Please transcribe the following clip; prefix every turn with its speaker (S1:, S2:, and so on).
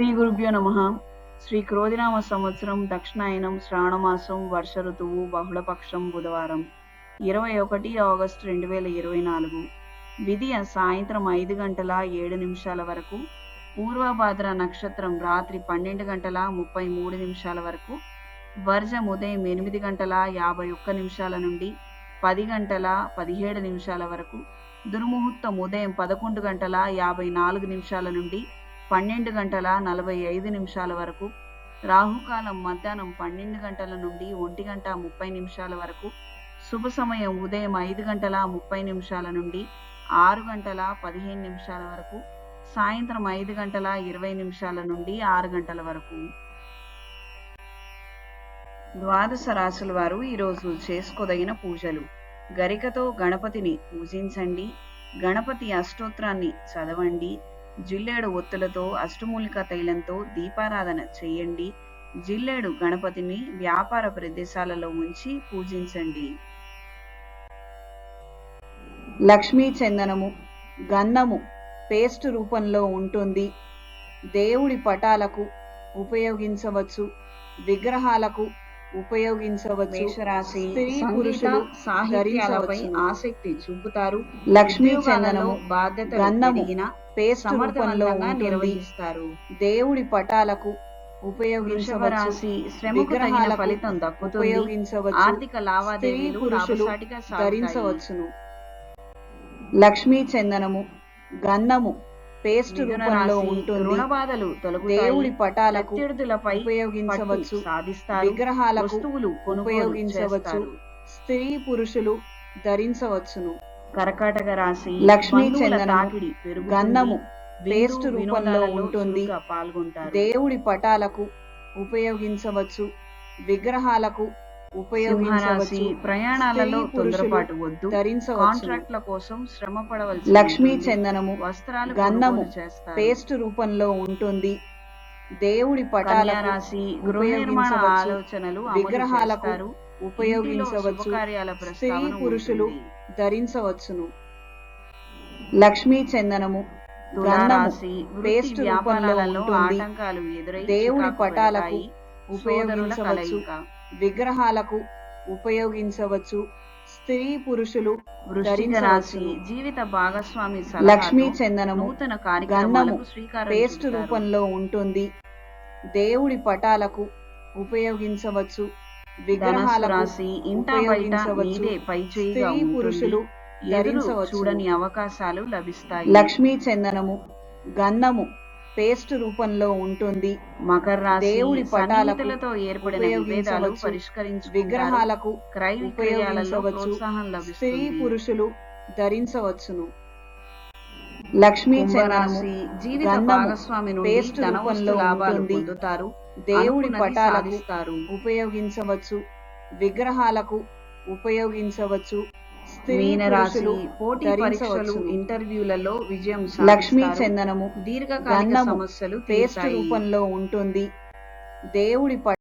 S1: శ్రీ గురుభ్యో నమ. శ్రీ క్రోధినామ సంవత్సరం దక్షిణాయనం శ్రావణమాసం వర్ష ఋతువు బహుళపక్షం బుధవారం. ఇరవై ఒకటి ఆగస్టు రెండు వేల ఇరవై నాలుగు. విధియ సాయంత్రం ఐదు గంటల ఏడు నిమిషాల వరకు. పూర్వభాద్ర నక్షత్రం రాత్రి పన్నెండు గంటల ముప్పై మూడు నిమిషాల వరకు. వర్జం ఉదయం ఎనిమిది గంటల యాభై ఒక్క నిమిషాల నుండి పది గంటల పదిహేడు నిమిషాల వరకు. దుర్ముహూర్తం ఉదయం పదకొండు గంటల యాభై నాలుగు నిమిషాల నుండి పన్నెండు గంటల నలభై ఐదు నిమిషాల వరకు రాహుకాలం మధ్యాహ్నం పన్నెండు గంటల నుండి ఒంటి గంట ముప్పై నిమిషాల వరకు శుభ సమయం ఉదయం ఐదు గంటల ముప్పై నిమిషాల నుండి ఆరు గంటల పదిహేను నిమిషాల వరకు సాయంత్రం ఐదు గంటల ఇరవై నిమిషాల నుండి ఆరు గంటల వరకు. ద్వాదశ రాశుల వారు ఈరోజు చేసుకోదగిన పూజలు. గరికతో గణపతిని పూజించండి. గణపతి అష్టోత్రాన్ని చదవండి. జిల్లేడు ఒత్తులతో అష్టమూలిక తైలంతో దీపారాధన చేయండి. జిల్లేడు గణపతిని వ్యాపార ప్రదేశాలలో ఉంచి పూజించండి. లక్ష్మీ చందనము గంధము పేస్ట్ రూపంలో ఉంటుంది. దేవుడి పటాలకు ఉపయోగించవచ్చు. విగ్రహాలకు ఉపయోగించవచ్చు. మేషరాశి స్త్రీ పురుషులు సాహిత్యాలపై ఆసక్తి చూపుతారు. లక్ష్మీ చందనము బాధ్యత గంధము పేస్ట్ రూపంలో నిర్వహిస్తారు. దేవుడి పటాలకు ఉపయోగించవచ్చు. విగ్రహాల ఫలితం దక్కుతుంది. ఉపయోగించవచ్చు. ఆర్థిక లావాదేవీలు పురుషులు ధరించవచ్చును. లక్ష్మీ చందనము గంధము పేస్ట్ రూపంలో ఉంటుంది. రుణబాధలు దేవుడి పటాలకు ఉపయోగించవచ్చు. సాధిస్తారు. విగ్రహాల వస్తువులు ఉపయోగించవచ్చు. స్త్రీ పురుషులు ధరించవచ్చును. కర్కాటక రాశి లక్ష్మీ చందనము గంధము పేస్ట్ రూపంలో ఉంటుంది. పాల్గొంటారు. దేవుడి పటాలకు ఉపయోగించవచ్చు. విగ్రహాలకు ఉపయోగించవచ్చు. ప్రయాణాలలో తొందరపాటు వద్దు. కాంట్రాక్ట్ల కోసం శ్రమ పడవలసి లక్ష్మీ చందనము వస్త్రాలు గంధము పేస్ట్ రూపంలో ఉంటుంది. దేవుడి పటాల రాశి గృహ నిర్మాణ ఆలోచనలు విగ్రహాలకు ఉపయోగించవచ్చు. స్త్రీ పురుషులు ధరించవచ్చును. లక్ష్మీ చందనము గంధము పేస్ట్ రూపంలో ఉంటుంది. దేవుడి పటాలకు ఉపయోగించవచ్చు. విగ్రహాలకు ఉపయోగించవచ్చు. స్త్రీ పురుషులు జీవిత భాగస్వామి లక్ష్మీ చందనము నూతన గంధము పేస్ట్ రూపంలో ఉంటుంది. దేవుడి పటాలకు ఉపయోగించవచ్చు. స్త్రీ పురుషులు చూడని అవకాశాలు లభిస్తాయి. లక్ష్మీ చందనము గంధము పేస్ట్ రూపంలో ఉంటుంది. మకర రాశి దేవుడి పటాలతో ఏర్పడిన విభేదాలు పరిష్కరించు విగ్రహాలకు క్రయ విక్రయాలలో స్త్రీ పురుషులు ధరించవచ్చును. లక్ష్మీ చందనము జీవిత భాగస్వామి పేస్ట్ రూపంలో ఉంటుంది. దేవుడి పటాలకు ఉపయోగించవచ్చు. విగ్రహాలకు ఉపయోగించవచ్చు. రాశులు పోటీ పరీక్షలు ఇంటర్వ్యూలలో విజయం లక్ష్మీ చందనము దీర్ఘకాలిక సమస్యలు పేస్ట్ రూపంలో ఉంటుంది. దేవుడి